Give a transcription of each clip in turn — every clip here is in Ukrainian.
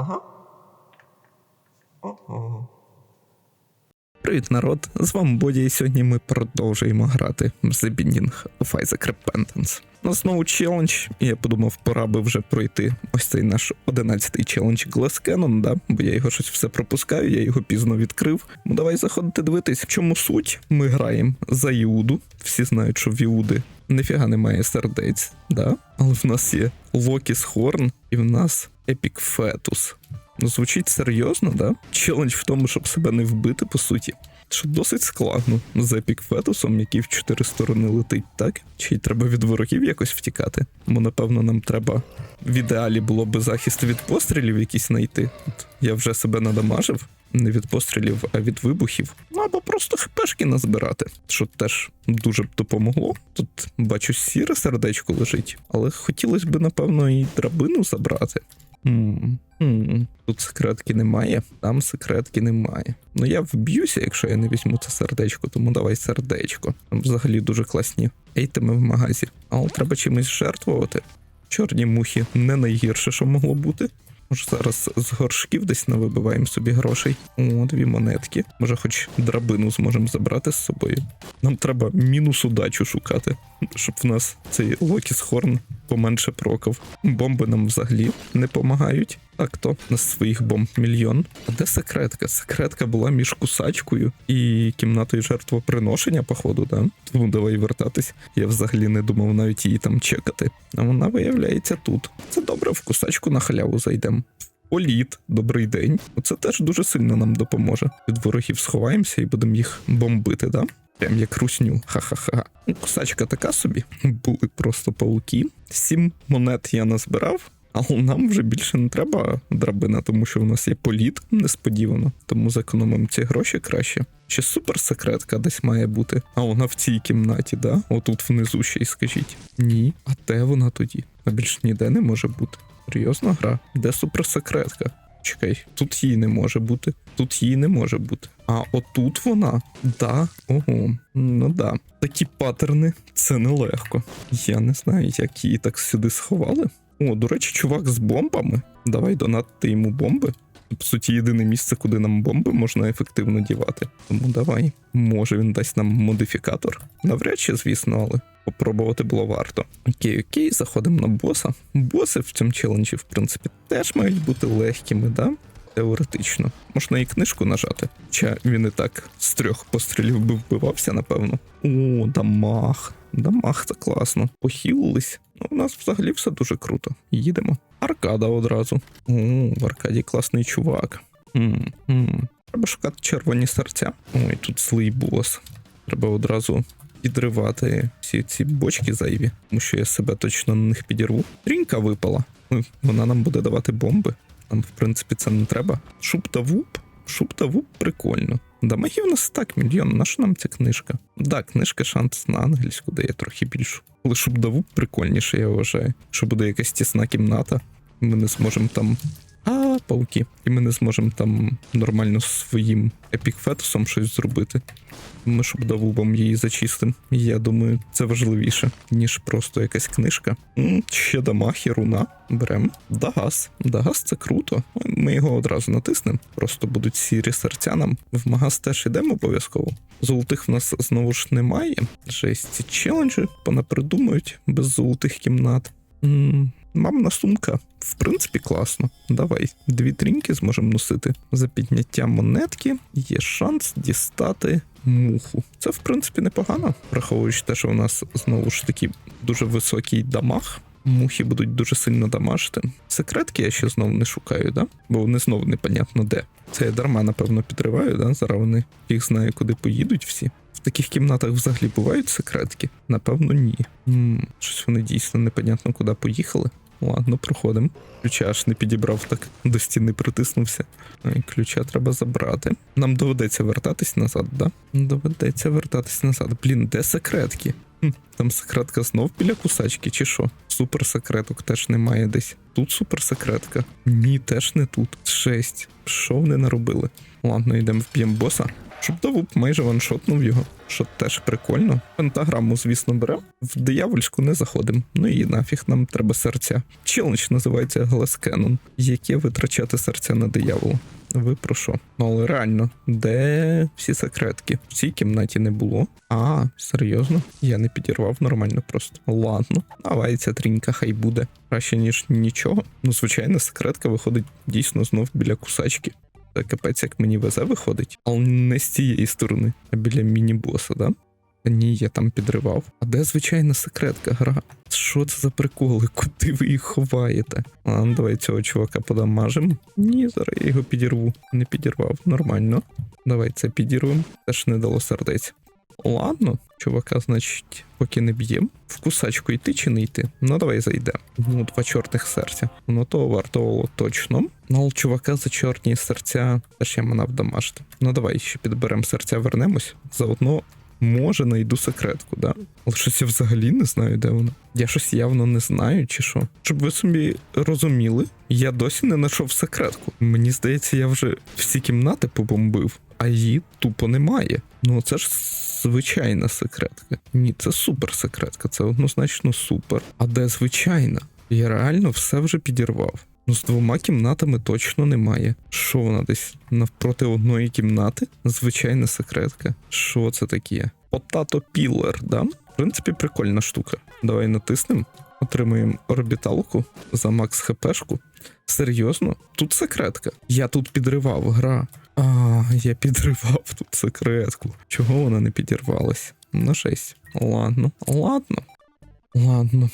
Ага. Ого. Привіт, народ! З вами Боді, і сьогодні ми продовжуємо грати в The Binding of Isaac Repentance. У нас знову челендж, і я подумав, пора би вже пройти ось цей наш 11-й челендж Glass Cannon, да? бо я його щось все пропускаю, я його пізно відкрив. Ну давай заходити дивитись, в чому суть. Ми граємо за Іуду. Всі знають, що в Іуди ніфіга немає сердець, да? але в нас є Локіс Хорн, і в нас Епік Фетус. Ну, звучить серйозно, да? Челендж в тому, щоб себе не вбити, по суті. Що досить складно з епік фетусом, який в чотири сторони летить, так? Чи й треба від ворогів якось втікати? Бо напевно нам треба в ідеалі було би захист від пострілів якісь знайти. От я вже себе надамажив. Не від пострілів, а від вибухів. Ну або просто хпшки назбирати, що теж дуже б допомогло. Тут бачу сіре сердечко лежить, але хотілося б, напевно, і драбину забрати. Тут секретки немає, там секретки немає. Ну я вб'юся, якщо я не візьму це сердечко, тому давай сердечко. Там взагалі дуже класні ейтеми в магазі. Але треба чимось жертвувати. Чорні мухи не найгірше, що могло бути. Може, зараз з горшків десь навибиваємо собі грошей. О, дві монетки. Може, хоч драбину зможемо забрати з собою. Нам треба мінус удачу шукати, щоб в нас цей Локіс Хорн поменше прокав. Бомби нам взагалі не допомагають. Так то, у нас своїх бомб мільйон. А де секретка? Секретка була між кусачкою і кімнатою жертвоприношення, походу, да? Тому давай вертатись. Я взагалі не думав навіть її там чекати. А вона виявляється тут. Це добре, в кусачку на халяву зайдемо. Політ, добрий день. Оце теж дуже сильно нам допоможе. Від ворогів сховаємося і будемо їх бомбити, да? Прям як русню. Ха-ха-ха. Ну, Кусачка така собі. Були просто пауки. Сім монет я назбирав. Але нам вже більше не треба драбина, тому що в нас є політ несподівано. Тому зекономимо ці гроші краще. Ще суперсекретка десь має бути. А вона в цій кімнаті, да? Отут внизу ще й скажіть. Ні. А де вона тоді? А більш ніде не може бути. Серйозна гра? Де суперсекретка? Чекай, тут її не може бути. Тут її не може бути. А отут вона? Да. Ого. Ну да. Такі паттерни це нелегко. Я не знаю, як її так сюди сховали. О, до речі, чувак з бомбами. Давай донатити йому бомби. По суті, єдине місце, куди нам бомби можна ефективно дівати. Тому давай. Може він дасть нам модифікатор. Навряд чи, звісно, але попробувати було варто. Окей, окей, заходимо на боса. Боси в цьому челенджі, в принципі, теж мають бути легкими, да? Теоретично. Можна і книжку нажати. Хоча він і так з трьох пострілів би вбивався, напевно. О, дамаг. Дамаг це класно. Похилились. Ну, у нас взагалі все дуже круто. Їдемо. Аркада одразу. О, в Аркаді класний чувак. м м Треба шукати червоні серця. Ой, тут злий бос. Треба одразу підривати всі ці бочки зайві, тому що я себе точно на них підірву. Трінька випала. Вона нам буде давати бомби. Нам, в принципі, це не треба. Шуб та вуп. Шуб та вуп прикольно. Дамагів у нас так мільйон. На що нам ця книжка? Да, книжка шанс на англійську дає трохи більшу. Але шуб та вуп прикольніше, я вважаю. Що буде якась тісна кімната. Ми не зможемо там. А, пауки. І ми не зможемо там нормально своїм епікфетусом щось зробити. Ми щоб давубом її зачистимо. Я думаю, це важливіше, ніж просто якась книжка. М, ще дамаг і руна. Берем. Дагас. Дагас це круто. Ми його одразу натиснемо. Просто будуть сірі серця нам. В магаз теж йдемо обов'язково. Золотих в нас знову ж немає. Жесть, ці челенджі понапридумують без золотих кімнат. М, Мамна сумка, в принципі, класно. Давай, дві тріньки зможемо носити. За підняття монетки є шанс дістати муху. Це, в принципі, непогано, враховуючи те, що у нас знову ж таки дуже високий дамаг. Мухи будуть дуже сильно дамажити. Секретки я ще знову не шукаю, да? Бо вони знову непонятно де. Це я дарма, напевно, підриваю, да? Зараз вони їх знаю, куди поїдуть всі. В таких кімнатах взагалі бувають секретки? Напевно, ні. м щось вони дійсно непонятно куди поїхали. Ладно, проходимо. Ключа аж не підібрав так, до стіни притиснувся. Ключа треба забрати. Нам доведеться вертатись назад, да? Доведеться вертатись назад. Блін, де секретки? Хм, там секретка знов біля кусачки, чи що? Суперсекреток теж немає десь. Тут суперсекретка. Ні, теж не тут. Шесть. Що вони наробили? Ладно, йдемо вб'ємо боса. Щоб Давуп майже ваншотнув його, що теж прикольно. Пентаграму, звісно, берем. В диявольську не заходимо. Ну і нафіг нам треба серця. Челендж називається Cannon. Яке витрачати серця на диявола? Ви про що? Ну але реально, де всі секретки? В цій кімнаті не було. А, серйозно? Я не підірвав нормально просто. Ладно, давай ця трінька хай буде. Краще, ніж нічого. Ну, звичайно, секретка виходить дійсно знов біля кусачки. Це капець, як мені везе виходить, але не з цієї сторони, а біля міні-боса, да? Ні, я там підривав. А де звичайна секретка гра? Що це за приколи? Куди ви їх ховаєте? Ладно, давай цього чувака подамажимо. Ні, зараз я його підірву. Не підірвав, нормально. Давай це підірвемо. Теж не дало сердець. Ладно, чувака, значить, поки не б'єм. В кусачку йти чи не йти? Ну давай зайдемо. Ну, два чорних серця. Ну то вартувало точно. Ну, але чувака за чорні серця теж я манав дамажити. Ну давай ще підберемо серця, вернемось. Заодно може найду секретку, да? Але щось я взагалі не знаю, де вона. Я щось явно не знаю, чи що. Щоб ви собі розуміли, я досі не знайшов секретку. Мені здається, я вже всі кімнати побомбив, а її тупо немає. Ну це ж звичайна секретка. Ні, це супер секретка, це однозначно супер. А де звичайна? Я реально все вже підірвав. Ну, з двома кімнатами точно немає. Що вона десь навпроти одної кімнати? Звичайна секретка. Що це таке? Потато пілер, да? В принципі, прикольна штука. Давай натиснемо. Отримуємо орбіталку за макс хпшку. Серйозно? Тут секретка. Я тут підривав гра. А, я підривав тут секретку. Чого вона не підірвалась? На 6. Ладно, ладно. Ладно.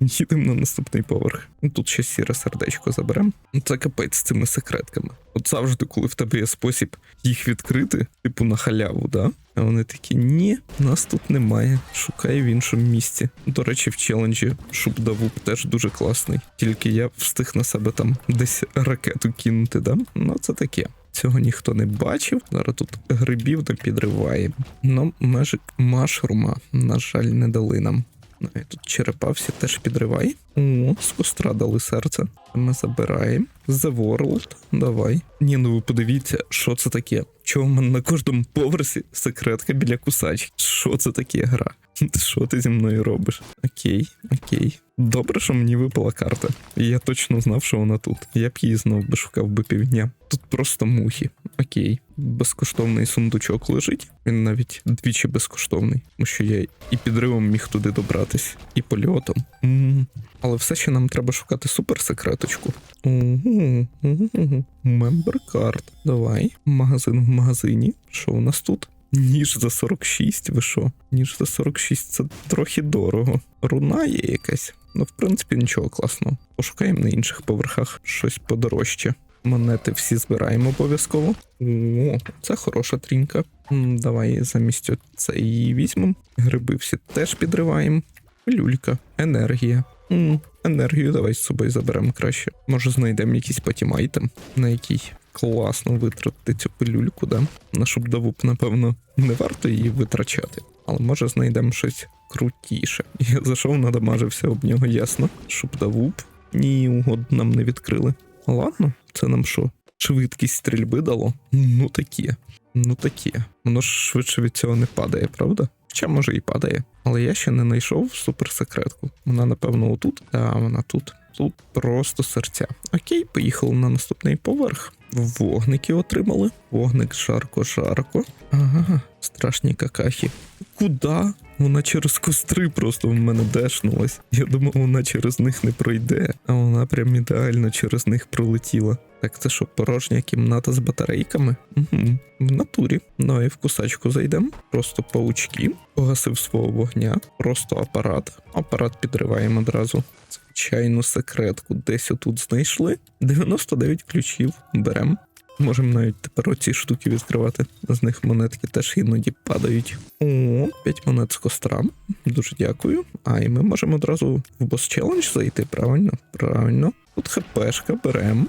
Їдемо на наступний поверх. Ну, Тут ще сіре сердечко заберемо. Ну, Це капець з цими секретками. От завжди, коли в тебе є спосіб їх відкрити, типу на халяву, да? А вони такі: ні, нас тут немає. Шукай в іншому місці. До речі, в челенджі Шубдавуп теж дуже класний. Тільки я встиг на себе там десь ракету кинути, да? Ну, це таке. Цього ніхто не бачив. Зараз тут грибів не підриваємо. Ну, межик машрума, на жаль, не дали нам. Ну, Тут черепа всі теж підривай. О, з костра дали серце. Ми забираємо. The World. Давай. Ні, ну ви подивіться, що це таке. Чого в мене на кожному поверсі секретка біля кусачки? Що це таке гра? Що ти зі мною робиш? Окей, окей. Добре, що мені випала карта. І я точно знав, що вона тут. Я б її знов би шукав би півдня. Тут просто мухи. Окей. Безкоштовний сундучок лежить. Він навіть двічі безкоштовний, тому що я і підривом міг туди добратись, і польотом. м Але все ще нам треба шукати суперсекреточку. Угу, угу. Мембер карт. Давай. Магазин в магазині. Що у нас тут? Ніж за 46, ви що? Ніж за 46 це трохи дорого. Руна є якась. Ну, в принципі, нічого класного. Пошукаємо на інших поверхах щось подорожче. Монети всі збираємо обов'язково. О, це хороша трінька. Давай замість це її візьмемо. Гриби всі теж підриваємо. Люлька, енергія. М, Енергію давай з собою заберемо краще. Може знайдемо якийсь потім айтем, на який класно витратити цю пилюльку, да? На шубдавуп, напевно, не варто її витрачати. Але може знайдемо щось крутіше. Я зайшов, надамажився об нього, ясно. Шубдавуп. Ні, угод нам не відкрили. Ладно, це нам що? Швидкість стрільби дало? Ну таке. Ну таке. Воно ж швидше від цього не падає, правда? Хоча може і падає. Але я ще не знайшов суперсекретку. Вона, напевно, отут. А вона тут. Тут просто серця. Окей, поїхали на наступний поверх. Вогники отримали. Вогник жарко-жарко. Ага, страшні какахи. Куда? Вона через костри просто в мене дешнулась. Я думав, вона через них не пройде, а вона прям ідеально через них пролетіла. Так це що, порожня кімната з батарейками? Угу. В натурі. Ну і в кусачку зайдемо. Просто паучки. Погасив свого вогня. Просто апарат. Апарат підриваємо одразу. Звичайну секретку десь отут знайшли. 99 ключів. Берем. Можемо навіть тепер оці штуки відкривати. З них монетки теж іноді падають. О, 5 монет з костра. Дуже дякую. А, і ми можемо одразу в бос челендж зайти, правильно? Правильно. Тут хпшка беремо.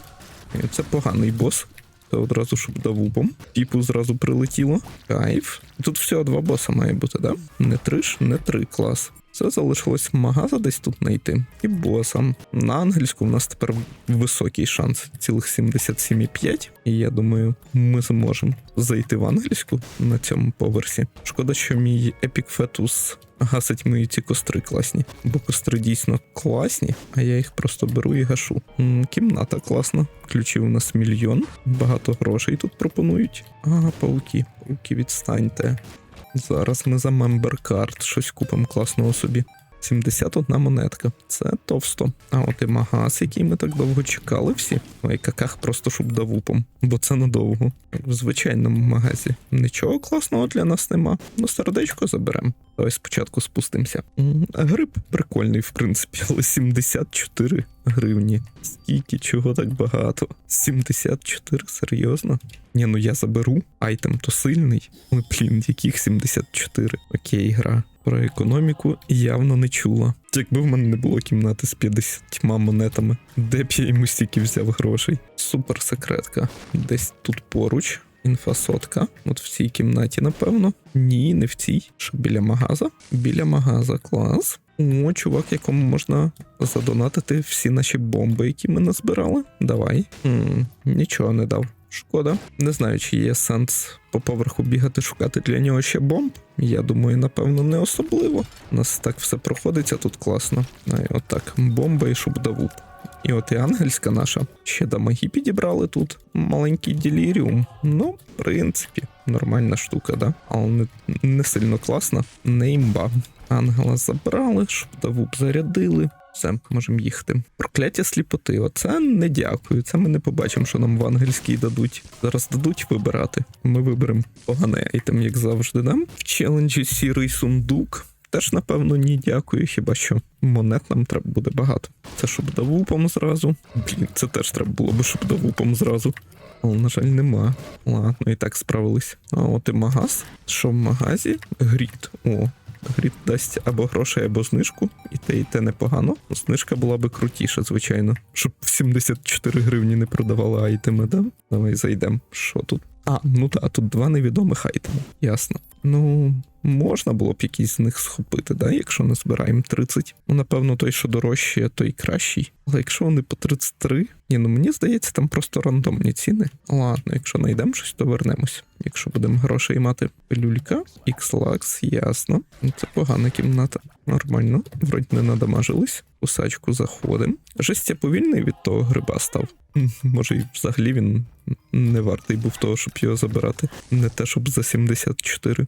Це поганий бос. Це одразу щоб давубом. Типу зразу прилетіло. Кайф. Тут всього два боса має бути, да? Не три ж, не три клас. Це залишилось магаза десь тут знайти. І боса. На англійську в нас тепер високий шанс, цілих 77,5. І я думаю, ми зможемо зайти в англійську на цьому поверсі. Шкода, що мій Epic Fetus гасить мої ці костри класні, бо костри дійсно класні, а я їх просто беру і гашу. Кімната класна. Ключів у нас мільйон. Багато грошей тут пропонують. Ага, пауки. Пауки, відстаньте. Зараз ми за Card щось купимо класного собі. 71 монетка. Це товсто. А от і магаз, який ми так довго чекали всі. Ой, каках просто шубдавупом, бо це надовго. В звичайному магазі. Нічого класного для нас нема. Ну, сердечко заберемо. Давай спочатку спустимося. Гриб прикольний, в принципі, але 74 гривні. Скільки чого так багато? 74, серйозно? Ні, ну я заберу. Айтем то сильний. Ой, блін, яких 74? Окей, гра. Про економіку явно не чула. Якби в мене не було кімнати з 50 монетами, де б я йому стільки взяв грошей. Супер секретка. Десь тут поруч. Інфосотка. От в цій кімнаті, напевно. Ні, не в цій. Що біля магаза? Біля магаза, клас. О, чувак, якому можна задонатити всі наші бомби, які ми назбирали. Давай. м нічого не дав. Шкода. Не знаю, чи є сенс по поверху бігати шукати для нього ще бомб. Я думаю, напевно, не особливо. У нас так все проходиться тут класно. Отак, бомба і шубдавуп. І от і ангельська наша. Ще дамаги підібрали тут. Маленький деліріум. Ну, в принципі, нормальна штука, да? Але не, не сильно класна. Не імба. Ангела забрали, шубдавуп зарядили. Все, можемо їхати. Прокляття сліпоти. Оце не дякую. Це ми не побачимо, що нам в ангельській дадуть. Зараз дадуть вибирати. Ми виберемо поганий айтем, як завжди. Да? В челенджі сірий сундук. Теж, напевно, ні, дякую, хіба що монет нам треба буде багато. Це щоб давупом зразу. Блін, це теж треба було би щоб давупом зразу. Але, на жаль, нема. Ладно, і так справились. А от і магаз. Що в магазі? Гріт. О, Гріт дасть або грошей, або знижку, і те, і те непогано. Знижка була би крутіша, звичайно. Щоб в 74 гривні не продавали айтеми, да? Давай зайдемо. Що тут? А, ну так, тут два невідомих айтеми. Ясно. Ну, можна було б якийсь з них схопити, да, якщо не збираємо 30. Ну, напевно, той, що дорожчий, той кращий. Але якщо вони по 33, ні, ну мені здається, там просто рандомні ціни. Ладно, якщо знайдемо щось, то вернемось. Якщо будемо грошей мати. Пилюлька, X-Lux, ясно. Це погана кімната. Нормально, вроді не надамажились. Кусачку заходимо. Жесть я повільний від того гриба став. Може, і взагалі він не вартий був того, щоб його забирати. Не те, щоб за 74.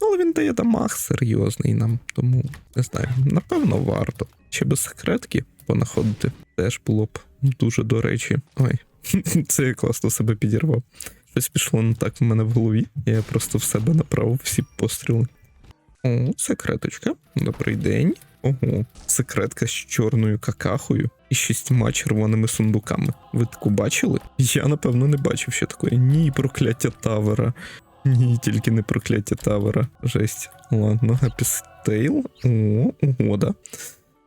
Ну, але він дає дамаг серйозний нам, тому не знаю, напевно, варто. Ще без секретки понаходити теж було б дуже до речі. Ой, це я класно себе підірвав. Щось пішло не так в мене в голові. Я просто в себе направив всі постріли. О, секреточка. Добрий день. Ого, секретка з чорною какахою і шістьма червоними сундуками. Ви таку бачили? Я напевно не бачив ще такої. Ні, прокляття тавера. Ні, тільки не прокляття тавера. Жесть. Ладно, Happy О, угода.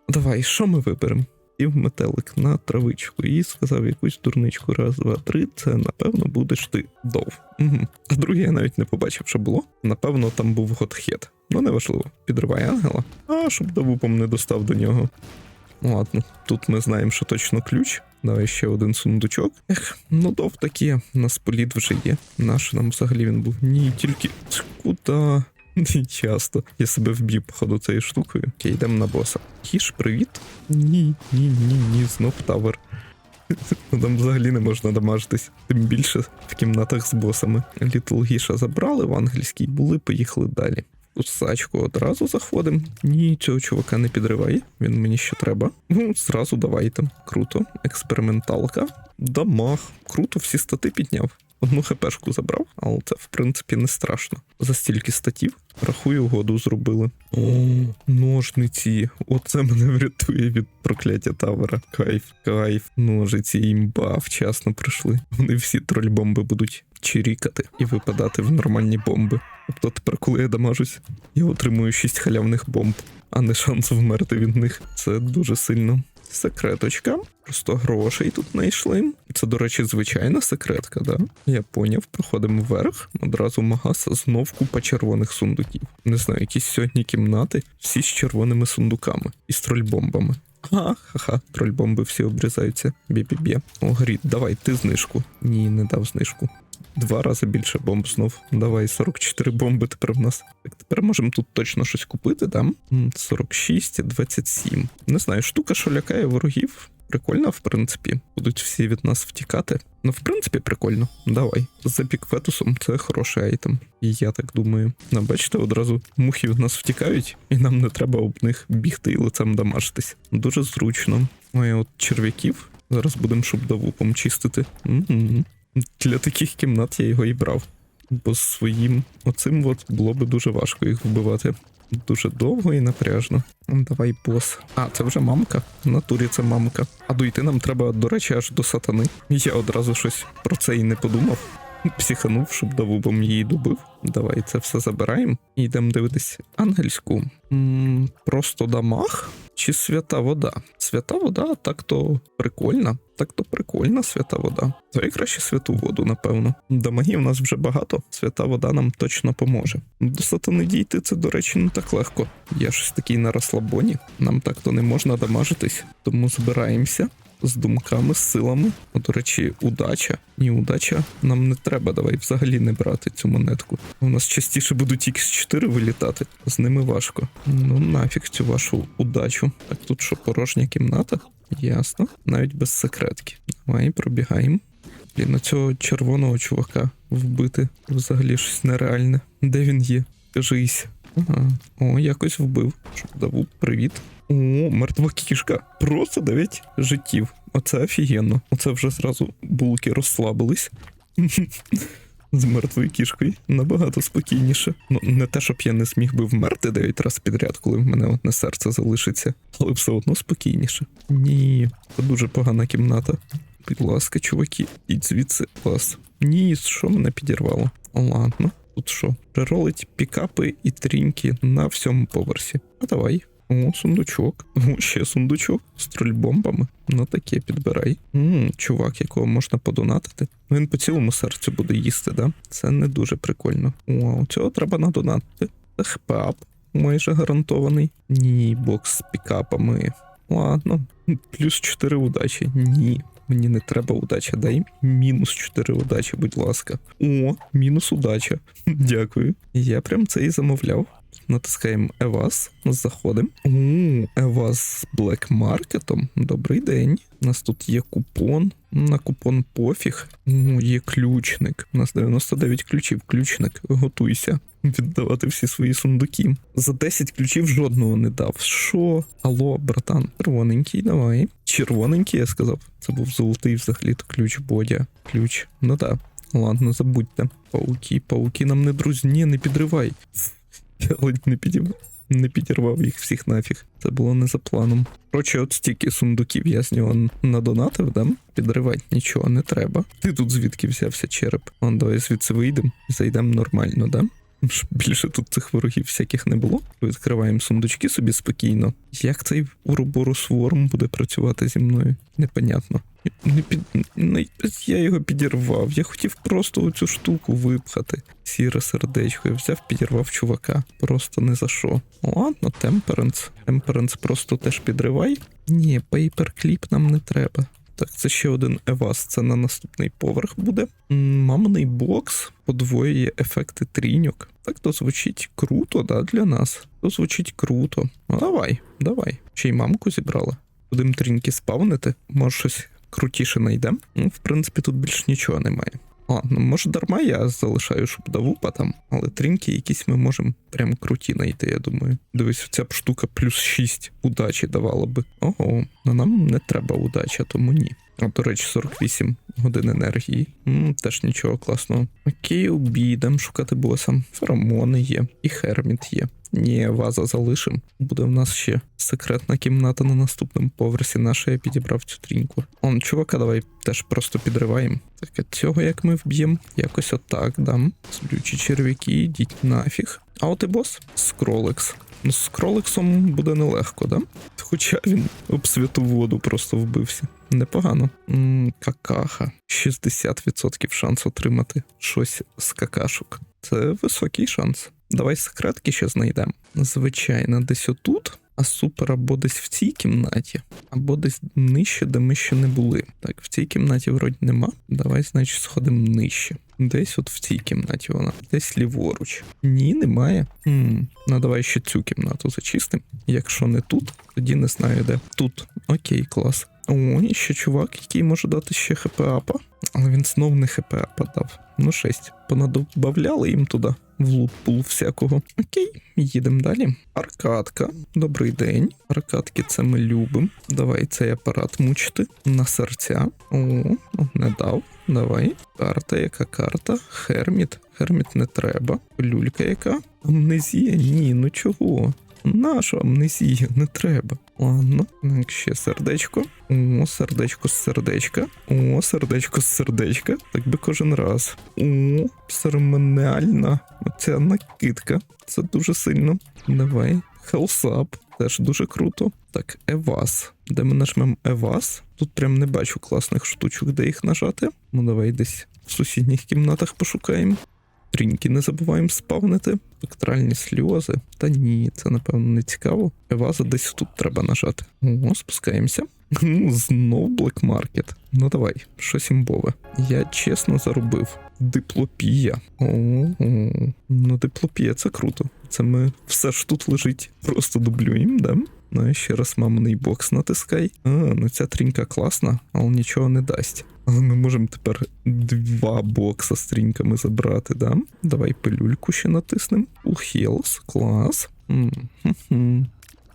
Давай, що ми виберемо? Сів метелик на травичку і сказав якусь дурничку. Раз, два, три. Це напевно будеш ти дов. Угу. А друге я навіть не побачив, що було. Напевно, там був готхет. Ну, неважливо. Підривай ангела. А щоб давупом не достав до нього. Ладно, тут ми знаємо, що точно ключ. Давай ще один сундучок. Ех, ну дов такі, у нас політ вже є. Наш нам взагалі він був. Ні, тільки куда? Часто. Я себе вб'ю, походу, цією штукою. Окей, йдемо на боса. Хіш, привіт. Ні, ні, ні, ні, знов тавер. Там взагалі не можна дамажитись. Тим більше в кімнатах з босами. Літл Гіша забрали в англійській, були, поїхали далі. У сачку одразу заходимо. Ні, цього чувака не підривай, він мені ще треба. Ну, зразу давайте. Круто. Експерименталка. Дамаг. Круто, всі стати підняв. Одну хпшку забрав, але це в принципі не страшно. За стільки статів, рахую, угоду зробили. О, ножниці. Оце мене врятує від прокляття тавера. Кайф, кайф. Ножиці імба вчасно прийшли. Вони всі трольбомби будуть чирікати і випадати в нормальні бомби. Тобто тепер, коли я дамажусь, я отримую 6 халявних бомб, а не шанс вмерти від них. Це дуже сильно. Секреточка. Просто грошей тут знайшли. Це, до речі, звичайна секретка, да? Я поняв, проходимо вверх, одразу магаз, знов купа червоних сундуків. Не знаю, якісь сьогодні кімнати, всі з червоними сундуками і з трольбомбами. Ага, ха-ха, трольбомби всі обрізаються. Бі-бі-бі. О, Гріт, давай, ти знижку. Ні, не дав знижку. Два рази більше бомб знов. Давай, 44 бомби тепер в нас. Так, тепер можемо тут точно щось купити, да? М, 46, 27. Не знаю, штука, що лякає ворогів. Прикольно, в принципі. Будуть всі від нас втікати. Ну, в принципі, прикольно. Давай. За пікфетусом це хороший айтем. Я так думаю. Ну, бачите, одразу мухи від нас втікають, і нам не треба об них бігти і лицем дамажитись. Дуже зручно. Ой, от черв'яків. Зараз будемо шубдавупом чистити. Угу. Для таких кімнат я його і брав. Бо своїм оцим от було би дуже важко їх вбивати. Дуже довго і напряжно. Давай, бос. А, це вже мамка. В натурі це мамка. А дойти нам треба, до речі, аж до сатани. Я одразу щось про це і не подумав. Психанув, щоб давубом її добив. Давай це все забираємо і йдемо дивитись ангельську. м просто дамаг чи свята вода? Свята вода так то прикольна. Так то прикольна свята вода. Давай краще святу воду, напевно. Дамагів у нас вже багато. Свята вода нам точно поможе. До сатани дійти це, до речі, не так легко. Я щось такий на розслабоні. Нам так то не можна дамажитись. Тому збираємося з думками, з силами. О, до речі, удача. Ні, удача нам не треба. Давай взагалі не брати цю монетку. У нас частіше будуть X4 вилітати, з ними важко. Ну нафіг цю вашу удачу. Так тут що, порожня кімната? Ясно. Навіть без секретки. Давай пробігаємо. Блін, на цього червоного чувака вбити взагалі щось нереальне. Де він є? Кажись. Ага. О, якось вбив. Даву привіт. О, мертва кішка. Просто 9 життів. Оце офігенно. Оце вже зразу булки розслабились. З мертвою кішкою набагато спокійніше. Ну, не те, щоб я не зміг би вмерти 9 разів підряд, коли в мене одне серце залишиться, але все одно спокійніше. Ні, це дуже погана кімната. Будь ласка, чуваки, ідь звідси вас. Ні, що мене підірвало? Ладно, тут що? Приролить пікапи і тріньки на всьому поверсі. А давай. О, сундучок. О, ще сундучок з трольбомбами. Ну таке підбирай. Ммм, чувак, якого можна подонатити. Він по цілому серцю буде їсти, да? Це не дуже прикольно. О, цього треба надонатити. Хпап, майже гарантований. Ні, бокс з пікапами. Ладно, плюс 4 удачі. Ні. Мені не треба удача, дай мінус 4 удачі, будь ласка. О, мінус удача. Дякую. Я прям це і замовляв. Натискаємо Евас, заходимо. О, Евас з Black Market. Добрий день. У нас тут є купон. На купон пофіг. О, є ключник. У нас 99 ключів. Ключник. Готуйся. Віддавати всі свої сундуки. За 10 ключів жодного не дав. Що? Алло, братан, червоненький, давай. Червоненький, я сказав. Це був золотий взагалі ключ Бодя. Ключ. Ну так. Ладно, забудьте. Пауки, пауки нам не друзі. Ні, не підривай. Я ледь не підірвав. Не підірвав їх всіх нафіг. Це було не за планом. Коротше, от стільки сундуків я з нього надонатив, да? Підривати нічого не треба. Ти тут звідки взявся череп? Он давай звідси вийдемо і зайдемо нормально, да? Більше тут цих ворогів всяких не було. Відкриваємо сундучки собі спокійно. Як цей Уроборус Ворм буде працювати зі мною? Непонятно. Не під... не... Я його підірвав. Я хотів просто оцю штуку випхати. Сіре сердечко. Я взяв, підірвав чувака. Просто не за що. Ладно, Темперенс. Темперенс просто теж підривай. Ні, пейперкліп нам не треба. Так, це ще один Евас, це на наступний поверх буде. Мамний бокс подвоює ефекти тріньок. Так то звучить круто, да, для нас. То звучить круто. Ну давай, давай. Ще й мамку зібрала. Будемо тріньки спавнити. Може щось крутіше знайдемо. Ну, в принципі, тут більш нічого немає. А, ну може дарма я залишаю шубдавупа там, але тринки якісь ми можемо прям круті знайти, я думаю. Дивись, ця б штука плюс 6 удачі давала би. Ого, ну нам не треба удача, тому ні. А, до речі, 48 годин енергії. М, теж нічого класного. Окей, обійдемо шукати боса. Феромони є, і Херміт є. Ні, ваза залишим. Буде в нас ще секретна кімната на наступному поверсі. Наша я підібрав цю тріньку. Он, чувака, давай теж просто підриваємо. Так, а цього як ми вб'ємо? Якось отак дам. Злючі черв'яки, йдіть нафіг. А от і бос Скролекс. Ну, з кролексом буде нелегко, да? Хоча він об святу воду просто вбився. Непогано. м какаха. 60% шанс отримати щось з какашок. Це високий шанс. Давай секретки ще знайдемо. Звичайно, десь отут, а супер або десь в цій кімнаті, або десь нижче, де ми ще не були. Так, в цій кімнаті вроді нема. Давай, значить, сходимо нижче. Десь от в цій кімнаті вона, десь ліворуч. Ні, немає. Хм, ну давай ще цю кімнату зачистимо. Якщо не тут, тоді не знаю де. Тут. Окей, клас. О, і ще чувак, який може дати ще хп апа. Але він знов не хп апа дав. Ну, 6. Понадобавляли їм туди в лут-пул всякого. Окей, їдемо далі. Аркадка. Добрий день. Аркадки це ми любимо. Давай цей апарат мучити на серця. О, не дав. Давай. Карта, яка карта? Херміт. Херміт не треба. Люлька яка? Амнезія? Ні, ну чого? Нашу амнезію не треба. Ладно, ще сердечко. О, сердечко з сердечка. О, сердечко з сердечка. Так би кожен раз. О, церемоніальна. Оця накидка. Це дуже сильно. Давай. Хелсап. Теж дуже круто. Так, Евас. Де ми нажмемо Евас? Тут прям не бачу класних штучок, де їх нажати. Ну давай десь в сусідніх кімнатах пошукаємо. Тріньки не забуваємо спавнити. Спектральні сльози. Та ні, це напевно не цікаво. Еваза десь тут треба нажати. О, спускаємося. Ну, Знов Market. Ну давай, щось імбове. Я чесно заробив. Диплопія. О, о, ну диплопія, це круто. Це ми все ж тут лежить, просто дублюємо, да? Ну і ще раз маминий бокс натискай. А, ну ця трінька класна, але нічого не дасть. Але ми можемо тепер два бокса з забрати, да? Давай пилюльку ще натиснемо. Heals, клас. М-хм-хм.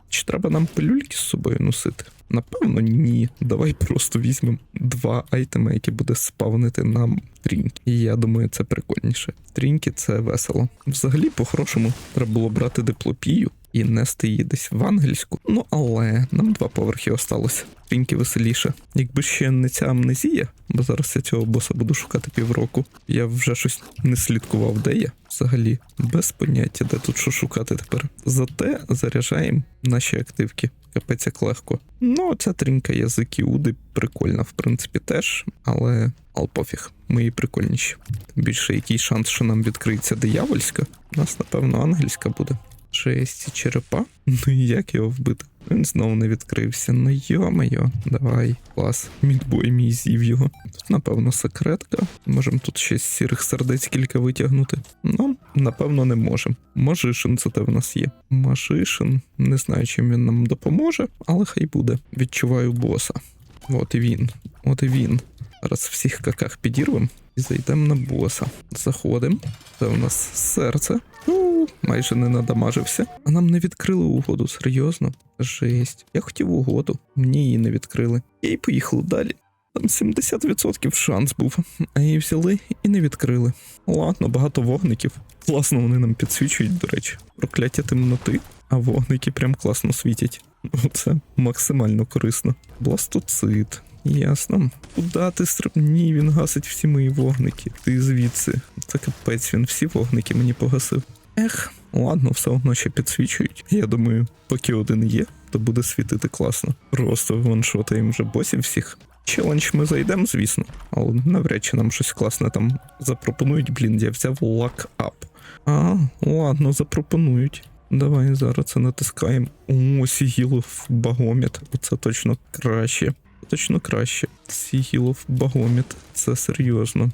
Чи треба нам пилюльки з собою носити? Напевно, ні. Давай просто візьмемо два айтеми, які буде спавнити нам тріньки. І я думаю, це прикольніше. Тріньки це весело. Взагалі, по-хорошому, треба було брати диплопію і нести її десь в ангельську. Ну але нам два поверхи осталося. Тріньки веселіше. Якби ще не ця амнезія, бо зараз я цього боса буду шукати півроку. Я вже щось не слідкував, де я. Взагалі, без поняття, де тут що шукати тепер. Зате заряджаємо наші активки. Капець як легко. Ну, ця трінька язики Уди прикольна, в принципі, теж, але ал пофіг, ми її прикольніші. Більше який шанс, що нам відкриється диявольська. У нас, напевно, ангельська буде. Шесті черепа. Ну і як його вбити? Він знову не відкрився. Ну йо-моє, давай, клас. Мідбой мій з'їв його. Тут, напевно, секретка. Можемо тут ще сірих сердець кілька витягнути. Ну, напевно, не можемо. Мажишин це те в нас є. Мажишин. Не знаю, чим він нам допоможе, але хай буде. Відчуваю боса. От і він. От і він. Зараз всіх каках підірвем і зайдемо на боса. Заходимо. Це у нас серце. Майже не надамажився. А нам не відкрили угоду, серйозно? Жесть. Я хотів угоду, мені її не відкрили. І й далі. Там 70% шанс був, а її взяли і не відкрили. Ладно, багато вогників. Класно вони нам підсвічують, до речі. Прокляття темноти, а вогники прям класно світять. Ну, Це максимально корисно. Бластоцит. Ясно. Куда ти стриб... Ні, він гасить всі мої вогники. Ти звідси. Це капець, він всі вогники мені погасив. Ех, ладно, все одно ще підсвічують. Я думаю, поки один є, то буде світити класно. Просто ваншотаємо вже босів всіх. Челендж ми зайдемо, звісно, але навряд чи нам щось класне там запропонують. Блін, я взяв лак-ап. А, ладно, запропонують. Давай зараз це натискаємо. О, Сігілов Багоміт. Оце точно краще. Точно краще. Сігілов Багоміт. Це серйозно.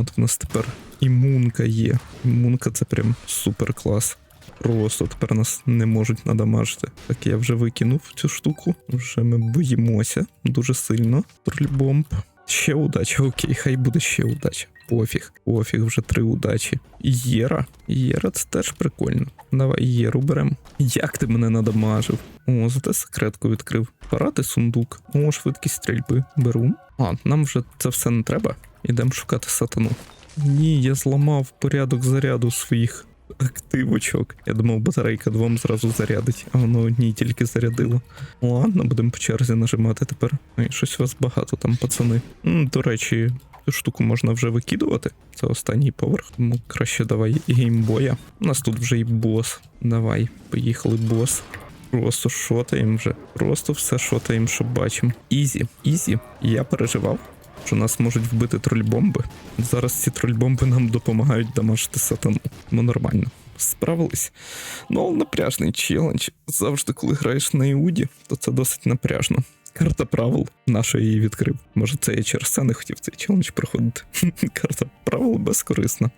От в нас тепер імунка є. Імунка це прям супер клас. Просто тепер нас не можуть надамажити. Так я вже викинув цю штуку. Вже ми боїмося дуже сильно. Трольбомб. Ще удача, окей, хай буде ще удача. Пофіг, пофіг, вже три удачі. Єра. Єра це теж прикольно. Давай Єру берем. Як ти мене надамажив? О, зате секретку відкрив. Парати сундук. О, швидкість стрільби. Беру. А, нам вже це все не треба. Ідемо шукати сатану. Ні, я зламав порядок заряду своїх активочок. Я думав, батарейка двом зразу зарядить, а воно одній тільки зарядило. Ладно, будемо по черзі нажимати тепер. Ой, щось вас багато там, пацани. М, До речі, цю штуку можна вже викидувати. Це останній поверх. Тому краще давай геймбоя. У нас тут вже і бос. Давай, поїхали, бос. Просто шотаємо вже. Просто все шотаємо, що бачимо. Ізі, ізі. Я переживав, що нас можуть вбити трольбомби. Зараз ці трольбомби нам допомагають дамажити сатану. Ну нормально. Справились. Ну, напряжний челендж. Завжди, коли граєш на Іуді, то це досить напряжно. Карта правил, наша її відкрив. Може, це я через це не хотів цей челендж проходити. Карта правил безкорисна.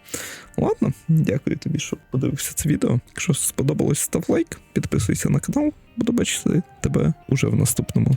Ладно, дякую тобі, що подивився це відео. Якщо сподобалось, став лайк, підписуйся на канал. Буду бачити тебе уже в наступному